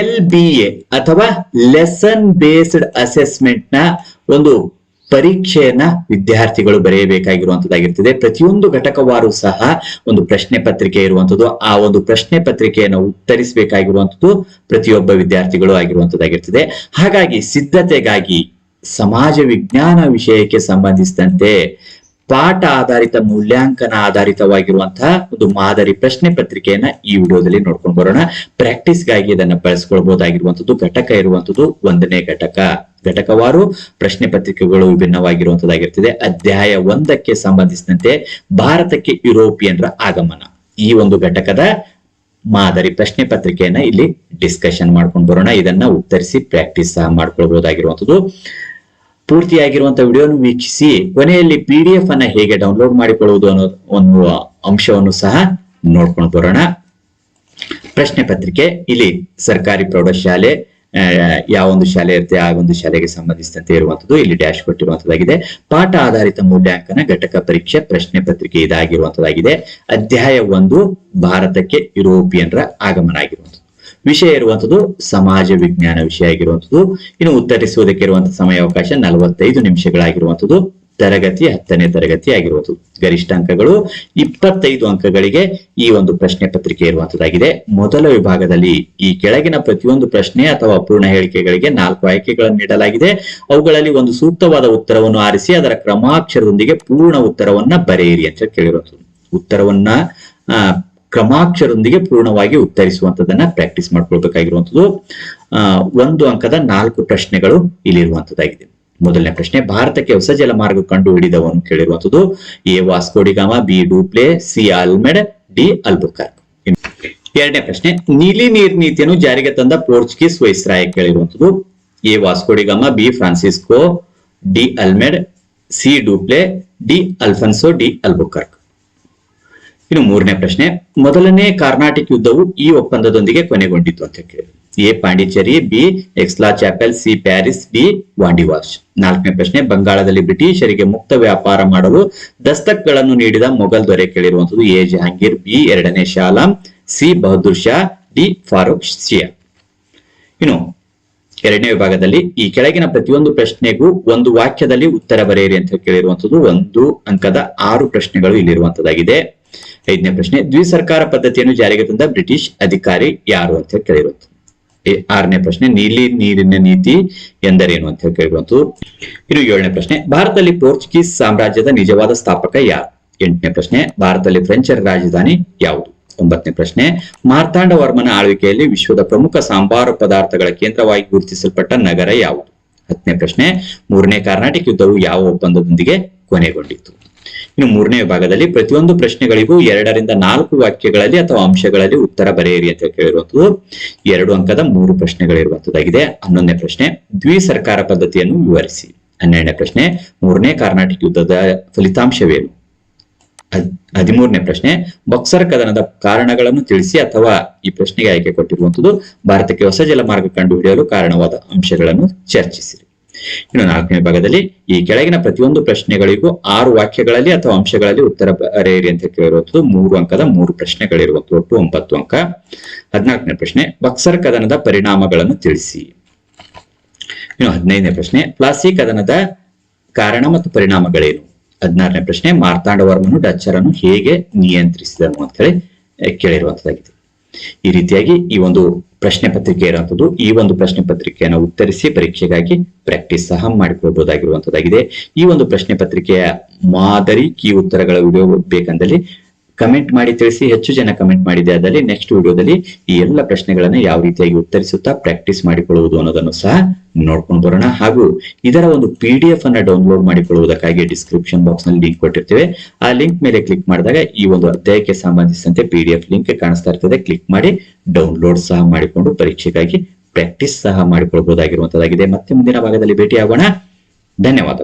L B A ಅಥವಾ lesson based ಅಸೆಸ್ಮೆಂಟ್ನ ಒಂದು ಪರೀಕ್ಷೆಯನ್ನ ವಿದ್ಯಾರ್ಥಿಗಳು ಬರೆಯಬೇಕಾಗಿರುವಂತದ್ದಾಗಿರ್ತದೆ. ಪ್ರತಿಯೊಂದು ಘಟಕವಾರು ಸಹ ಒಂದು ಪ್ರಶ್ನೆ ಪತ್ರಿಕೆ ಇರುವಂತದ್ದು. ಆ ಒಂದು ಪ್ರಶ್ನೆ ಪತ್ರಿಕೆಯನ್ನು ಉತ್ತರಿಸಬೇಕಾಗಿರುವಂತದ್ದು ಪ್ರತಿಯೊಬ್ಬ ವಿದ್ಯಾರ್ಥಿಗಳು ಆಗಿರುವಂತದ್ದಾಗಿರ್ತದೆ. ಹಾಗಾಗಿ ಸಿದ್ಧತೆಗಾಗಿ ಸಮಾಜ ವಿಜ್ಞಾನ ವಿಷಯಕ್ಕೆ ಸಂಬಂಧಿಸಿದಂತೆ ಪಾಠ ಆಧಾರಿತ ಮೂಲ್ಯಾಂಕನ ಆಧಾರಿತವಾಗಿರುವಂತಹ ಒಂದು ಮಾದರಿ ಪ್ರಶ್ನೆ ಪತ್ರಿಕೆಯನ್ನ ಈ ವಿಡಿಯೋದಲ್ಲಿ ನೋಡ್ಕೊಂಡು ಬರೋಣ. ಪ್ರಾಕ್ಟೀಸ್ಗಾಗಿ ಇದನ್ನ ಬಳಸ್ಕೊಳ್ಬಹುದಾಗಿರುವಂತದ್ದು ಘಟಕ ಇರುವಂತದ್ದು ಒಂದನೇ ಘಟಕ. ಘಟಕವಾರು ಪ್ರಶ್ನೆ ಪತ್ರಿಕೆಗಳು ವಿಭಿನ್ನವಾಗಿರುವಂತದ್ದಾಗಿರ್ತದೆ ಅಧ್ಯಾಯ ಒಂದಕ್ಕೆ ಸಂಬಂಧಿಸಿದಂತೆ ಭಾರತಕ್ಕೆ ಯುರೋಪಿಯನ್ರ ಆಗಮನ. ಈ ಒಂದು ಘಟಕದ ಮಾದರಿ ಪ್ರಶ್ನೆ ಪತ್ರಿಕೆಯನ್ನ ಇಲ್ಲಿ ಡಿಸ್ಕಷನ್ ಮಾಡ್ಕೊಂಡು ಬರೋಣ. ಇದನ್ನ ಉತ್ತರಿಸಿ ಪ್ರಾಕ್ಟೀಸ್ ಸಹ ಮಾಡ್ಕೊಳ್ಬಹುದಾಗಿರುವಂತದ್ದು ಪೂರ್ತಿಯಾಗಿರುವಂತಹ ವಿಡಿಯೋನು ವೀಕ್ಷಿಸಿ. ಕೊನೆಯಲ್ಲಿ ಪಿ ಡಿ ಎಫ್ ಅನ್ನ ಹೇಗೆ ಡೌನ್ಲೋಡ್ ಮಾಡಿಕೊಳ್ಳುವುದು ಅನ್ನೋ ಒಂದು ಅಂಶವನ್ನು ಸಹ ನೋಡ್ಕೊಂಡು ಬರೋಣ. ಪ್ರಶ್ನೆ ಪತ್ರಿಕೆ, ಇಲ್ಲಿ ಸರ್ಕಾರಿ ಪ್ರೌಢಶಾಲೆ ಯಾವ ಒಂದು ಶಾಲೆ ಇರುತ್ತೆ, ಆ ಒಂದು ಶಾಲೆಗೆ ಸಂಬಂಧಿಸಿದಂತೆ ಇರುವಂತದ್ದು ಇಲ್ಲಿ ಡ್ಯಾಶ್ ಕೊಟ್ಟಿರುವಂತದ್ದಾಗಿದೆ ಪಾಠ ಆಧಾರಿತ ಮೂಲ್ಯಾಂಕನ ಘಟಕ ಪರೀಕ್ಷೆ, ಪ್ರಶ್ನೆ ಪತ್ರಿಕೆ ಇದಾಗಿರುವಂತದ್ದಾಗಿದೆ ಅಧ್ಯಾಯ ಒಂದು, ಭಾರತಕ್ಕೆ ಯುರೋಪಿಯನ್ರ ಆಗಮನ ಆಗಿರುವಂತದ್ದು ವಿಷಯ ಇರುವಂತದ್ದು ಸಮಾಜ ವಿಜ್ಞಾನ ವಿಷಯ ಆಗಿರುವಂತದ್ದು. ಇನ್ನು ಉತ್ತರಿಸುವುದಕ್ಕೆ ಇರುವಂತಹ ಸಮಯಾವಕಾಶ ನಲವತ್ತೈದು ನಿಮಿಷಗಳಾಗಿರುವಂತದ್ದು. ತರಗತಿ ಹತ್ತನೇ ತರಗತಿ ಆಗಿರುವುದು ಗರಿಷ್ಠ ಅಂಕಗಳು ಇಪ್ಪತ್ತೈದು ಅಂಕಗಳಿಗೆ ಈ ಒಂದು ಪ್ರಶ್ನೆ ಪತ್ರಿಕೆ ಇರುವಂತದ್ದಾಗಿದೆ. ಮೊದಲ ವಿಭಾಗದಲ್ಲಿ ಈ ಕೆಳಗಿನ ಪ್ರತಿಯೊಂದು ಪ್ರಶ್ನೆ ಅಥವಾ ಅಪೂರ್ಣ ಹೇಳಿಕೆಗಳಿಗೆ ನಾಲ್ಕು ಆಯ್ಕೆಗಳನ್ನು ನೀಡಲಾಗಿದೆ. ಅವುಗಳಲ್ಲಿ ಒಂದು ಸೂಕ್ತವಾದ ಉತ್ತರವನ್ನು ಆರಿಸಿ ಅದರ ಕ್ರಮಾಕ್ಷರದೊಂದಿಗೆ ಪೂರ್ಣ ಉತ್ತರವನ್ನ ಬರೆಯಿರಿ ಅಂತ ಕೇಳಿರುವಂಥದ್ದು ಉತ್ತರವನ್ನ ಕ್ರಮಾಕ್ಷರದೊಂದಿಗೆ ಪೂರ್ಣವಾಗಿ ಉತ್ತರಿಸುವಂತದನ್ನ ಪ್ರಾಕ್ಟೀಸ್ ಮಾಡ್ಕೊಳ್ಬೇಕಾಗಿರುವಂತದ್ದು ಒಂದು ಅಂಕದ ನಾಲ್ಕು ಪ್ರಶ್ನೆಗಳು ಇಲ್ಲಿರುವಂತದ್ದಾಗಿದೆ ಮೊದಲನೇ ಪ್ರಶ್ನೆ, ಭಾರತಕ್ಕೆ ಹೊಸ ಜಲಮಾರ್ಗ ಕಂಡು ಹಿಡಿದವನು ಕೇಳಿರುವಂತದ್ದು A Vasco da Gama B Dupleix, C Almeida, D Albuquerque. ಎರಡನೇ ಪ್ರಶ್ನೆ, ನೀಲಿ ನೀರ್ ನೀತಿಯನ್ನು ಜಾರಿಗೆ ತಂದ Portuguese ವೈಸ್ರಾಯ ಕೇಳಿರುವಂತದ್ದು A Vasco da Gama B Francisco, de Almeida, C Dupleix, D Alfonso, de Albuquerque. ಇನ್ನು ಮೂರನೇ ಪ್ರಶ್ನೆ, ಮೊದಲನೇ ಕಾರ್ನಾಟಿಕ್ ಯುದ್ಧವು ಈ ಒಪ್ಪಂದದೊಂದಿಗೆ ಕೊನೆಗೊಂಡಿತು ಅಂತ ಕೇಳಿ. A, Pondicherry, B, Aix-la-Chapelle, C, Paris B Wandiwash. ನಾಲ್ಕನೇ ಪ್ರಶ್ನೆ, ಬಂಗಾಳದಲ್ಲಿ ಬ್ರಿಟಿಷರಿಗೆ ಮುಕ್ತ ವ್ಯಾಪಾರ ಮಾಡಲು ದಸ್ತಕ್ಗಳನ್ನು ನೀಡಿದ ಮೊಘಲ್ ದೊರೆ ಕೇಳಿರುವಂತದ್ದು ಎ, ಜಹಾಂಗೀರ್, ಬಿ, ಎರಡನೇ ಶಾಲಾಂ, ಸಿ, ಬಹದ್ದೂರ್ ಶಾ, ಡಿ, ಫಾರೂಕ್ ಶಿಯಾ. ಇನ್ನು ಎರಡನೇ ವಿಭಾಗದಲ್ಲಿ ಈ ಕೆಳಗಿನ ಪ್ರತಿಯೊಂದು ಪ್ರಶ್ನೆಗೂ ಒಂದು ವಾಕ್ಯದಲ್ಲಿ ಉತ್ತರ ಬರೆಯಿರಿ ಅಂತ ಕೇಳಿರುವಂತದ್ದು ಒಂದು ಅಂಕದ ಆರು ಪ್ರಶ್ನೆಗಳು ಇಲ್ಲಿರುವಂತದ್ದಾಗಿದೆ ಐದನೇ ಪ್ರಶ್ನೆ, ದ್ವಿಸರ್ಕಾರ ಪದ್ಧತಿಯನ್ನು ಜಾರಿಗೆ ತಂದ ಬ್ರಿಟಿಷ್ ಅಧಿಕಾರಿ ಯಾರು ಅಂತ ಕೇಳಿರುವಂತದ್ದು ಎ- ಆರನೇ ಪ್ರಶ್ನೆ, ನೀಲಿ ನೀರಿನ ನೀತಿ ಎಂದರೇನು ಅಂತ ಕೇಳಿರುವಂತದ್ದು ಇನ್ನು ಏಳನೇ ಪ್ರಶ್ನೆ, ಭಾರತದಲ್ಲಿ ಪೋರ್ಚುಗೀಸ್ ಸಾಮ್ರಾಜ್ಯದ ನಿಜವಾದ ಸ್ಥಾಪಕ ಯಾರು? ಎಂಟನೇ ಪ್ರಶ್ನೆ, ಭಾರತದಲ್ಲಿ ಫ್ರೆಂಚ್ ರಾಜಧಾನಿ ಯಾವುದು? ಒಂಬತ್ತನೇ ಪ್ರಶ್ನೆ, ಮಾರ್ತಾಂಡ ವರ್ಮನ ಆಳ್ವಿಕೆಯಲ್ಲಿ ವಿಶ್ವದ ಪ್ರಮುಖ ಸಾಂಬಾರು ಪದಾರ್ಥಗಳ ಕೇಂದ್ರವಾಗಿ ಗುರುತಿಸಲ್ಪಟ್ಟ ನಗರ ಯಾವುದು? ಹತ್ತನೇ ಪ್ರಶ್ನೆ, ಮೂರನೇ ಕರ್ನಾಟಕ ಯುದ್ಧವು ಯಾವ ಒಪ್ಪಂದದೊಂದಿಗೆ ಕೊನೆಗೊಂಡಿತು? ಇನ್ನು ಮೂರನೇ ವಿಭಾಗದಲ್ಲಿ ಪ್ರತಿಯೊಂದು ಪ್ರಶ್ನೆಗಳಿಗೂ ಎರಡರಿಂದ ನಾಲ್ಕು ವಾಕ್ಯಗಳಲ್ಲಿ ಅಥವಾ ಅಂಶಗಳಲ್ಲಿ ಉತ್ತರ ಬರೆಯಿರಿ ಅಂತ ಕೇಳಿರುವಂತದ್ದು ಎರಡು ಅಂಕದ ಮೂರು ಪ್ರಶ್ನೆಗಳಿರುವಂತದ್ದಾಗಿದೆ ಹನ್ನೊಂದನೇ ಪ್ರಶ್ನೆ ದ್ವಿ ಸರ್ಕಾರ ಪದ್ಧತಿಯನ್ನು ವಿವರಿಸಿ. ಹನ್ನೆರಡನೇ ಪ್ರಶ್ನೆ, ಮೂರನೇ ಕರ್ನಾಟಕ ಯುದ್ಧದ ಫಲಿತಾಂಶವೇನು? ಹದ್- ಹದಿಮೂರನೇ ಪ್ರಶ್ನೆ, ಬಕ್ಸರ್ ಕದನದ ಕಾರಣಗಳನ್ನು ತಿಳಿಸಿ ಅಥವಾ ಈ ಪ್ರಶ್ನೆಗೆ ಆಯ್ಕೆ ಕೊಟ್ಟಿರುವಂತದ್ದು ಭಾರತಕ್ಕೆ ಹೊಸ ಜಲಮಾರ್ಗ ಕಂಡುಹಿಡಿಯಲು ಕಾರಣವಾದ ಅಂಶಗಳನ್ನು ಚರ್ಚಿಸಿರಿ. ಇನ್ನು ನಾಲ್ಕನೇ ಭಾಗದಲ್ಲಿ ಈ ಕೆಳಗಿನ ಪ್ರತಿಯೊಂದು ಪ್ರಶ್ನೆಗಳಿಗೂ ಆರು ವಾಕ್ಯಗಳಲ್ಲಿ ಅಥವಾ ಅಂಶಗಳಲ್ಲಿ ಉತ್ತರ ಬರೆಯಿರಿ ಅಂತ ಕೇಳಿರುವಂತದ್ದು ಮೂರು ಅಂಕದ ಮೂರು ಪ್ರಶ್ನೆಗಳಿರುವಂತಹ ಒಟ್ಟು ಒಂಬತ್ತು ಅಂಕ. ಹದಿನಾಲ್ಕನೇ ಪ್ರಶ್ನೆ, ಬಕ್ಸರ್ ಕದನದ ಪರಿಣಾಮಗಳನ್ನು ತಿಳಿಸಿ. ಇನ್ನು ಹದಿನೈದನೇ ಪ್ರಶ್ನೆ ಪ್ಲಾಸಿ ಕದನದ ಕಾರಣ ಮತ್ತು ಪರಿಣಾಮಗಳೇನು? ಹದಿನಾರನೇ ಪ್ರಶ್ನೆ, ಮಾರ್ತಾಂಡವರ್ಮನು ಡಚ್ಚರನ್ನು ಹೇಗೆ ನಿಯಂತ್ರಿಸಿದನು ಅಂತ ಹೇಳಿ ಕೇಳಿರುವಂತದ್ದಾಗಿದೆ ಈ ರೀತಿಯಾಗಿ ಈ ಒಂದು ಪ್ರಶ್ನೆ ಪತ್ರಿಕೆ ಇರುವಂತದ್ದು, ಈ ಒಂದು ಪ್ರಶ್ನೆ ಪತ್ರಿಕೆಯನ್ನು ಉತ್ತರಿಸಿ ಪರೀಕ್ಷೆಗಾಗಿ ಪ್ರಾಕ್ಟೀಸ್ ಸಹ ಮಾಡಿಕೊಳ್ಬಹುದಾಗಿರುವಂತದ್ದಾಗಿದೆ. ಈ ಒಂದು ಪ್ರಶ್ನೆ ಪತ್ರಿಕೆಯ ಮಾದರಿ ಕೀ ಉತ್ತರಗಳ ವಿಡಿಯೋ ಬೇಕಂದಲ್ಲಿ ಕಮೆಂಟ್ ಮಾಡಿ ತಿಳಿಸಿ. ಹೆಚ್ಚು ಜನ ಕಮೆಂಟ್ ಮಾಡಿದೆ ಅದರಲ್ಲಿ ನೆಕ್ಸ್ಟ್ ವಿಡಿಯೋದಲ್ಲಿ ಈ ಎಲ್ಲ ಪ್ರಶ್ನೆಗಳನ್ನು ಯಾವ ರೀತಿಯಾಗಿ ಉತ್ತರಿಸುತ್ತಾ ಪ್ರಾಕ್ಟೀಸ್ ಮಾಡಿಕೊಳ್ಳುವುದು ಅನ್ನೋದನ್ನು ಸಹ ನೋಡ್ಕೊಂಡು ಬರೋಣ. ಹಾಗೂ ಇದರ ಒಂದು ಪಿ ಡಿ ಎಫ್ ಅನ್ನ ಡೌನ್ಲೋಡ್ ಮಾಡಿಕೊಳ್ಳುವುದಕ್ಕಾಗಿ ಡಿಸ್ಕ್ರಿಪ್ಷನ್ ಬಾಕ್ಸ್ನಲ್ಲಿ ಲಿಂಕ್ ಕೊಟ್ಟಿರ್ತೇವೆ. ಆ ಲಿಂಕ್ ಮೇಲೆ ಕ್ಲಿಕ್ ಮಾಡಿದಾಗ ಈ ಒಂದು ಅಧ್ಯಾಯಕ್ಕೆ ಸಂಬಂಧಿಸಿದಂತೆ ಪಿ ಡಿ ಎಫ್ ಲಿಂಕ್ ಕಾಣಿಸ್ತಾ ಇರ್ತದೆ. ಕ್ಲಿಕ್ ಮಾಡಿ ಡೌನ್ಲೋಡ್ ಸಹ ಮಾಡಿಕೊಂಡು ಪರೀಕ್ಷೆಗಾಗಿ ಪ್ರಾಕ್ಟೀಸ್ ಸಹ ಮಾಡಿಕೊಳ್ಬಹುದಾಗಿರುವಂತದ್ದಾಗಿದೆ. ಮತ್ತೆ ಮುಂದಿನ ಭಾಗದಲ್ಲಿ ಭೇಟಿಯಾಗೋಣ. ಧನ್ಯವಾದ